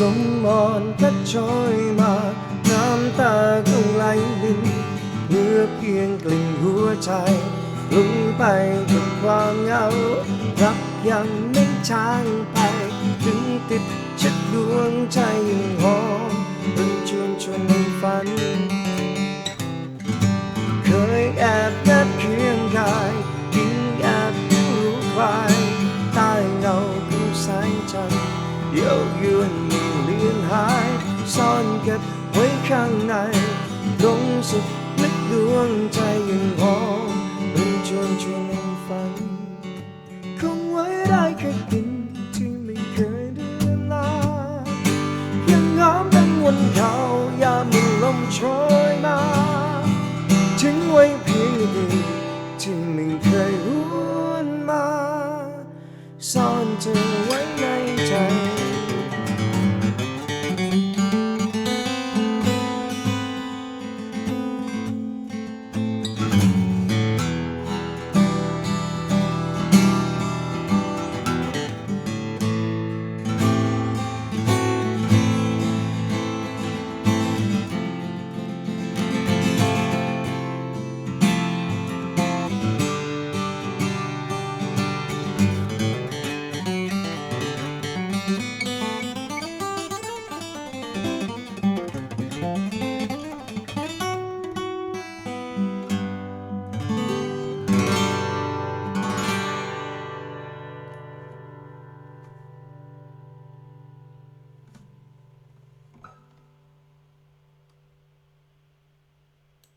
ลมอ่อนพัดช่อยมา น้ำตาคงไหลลินเหลือเพียงกลิ่นหัวใจลงไปกับความเหงา รักยังไม่จางไป ถึงติดชิดดวงใจยังหอมเป็นชวนชวนให้ฝัน เคยแอบนับเคียงกายยิ่งแอบรู้ใครใต้เงาของแสงจันทร์เยี่ยวยวน เก็บไว้ข้างในตรงสุดลึกดวงใจยังหอมเป็นชวนชวนให้ฝัน คงไว้ได้แค่ดินที่ไม่เคยไดื่วลา ยังงามดังวันเขายามมลมโชยมาถึงไว้เพียงดีที่ไม่เคยหวนมา ซ่อนเธอไว้ในใจ